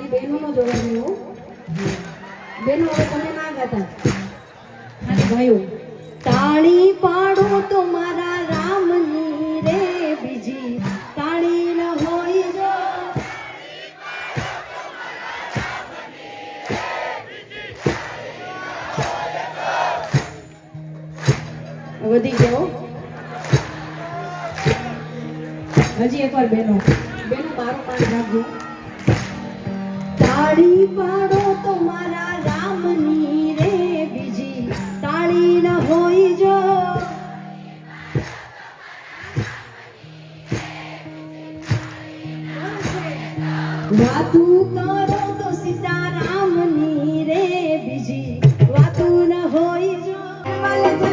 બેનો નો જોવાનું હો. બહેનો હવે તમે ના ગાતા. ખાલી ભાઈઓ, તાળી પાડો તો મારા રામની રે બીજી. તાળી ન હોય જો. વધી ગયો હજી એકવાર બેનો બેનો મારો પાણી રાખજો તાળી પાડો તો મારા રામની રે બીજી. તાળી ન હોય જો. વાતું કરો તો સીતારામની રે બીજી. વાતું ન હોય જો.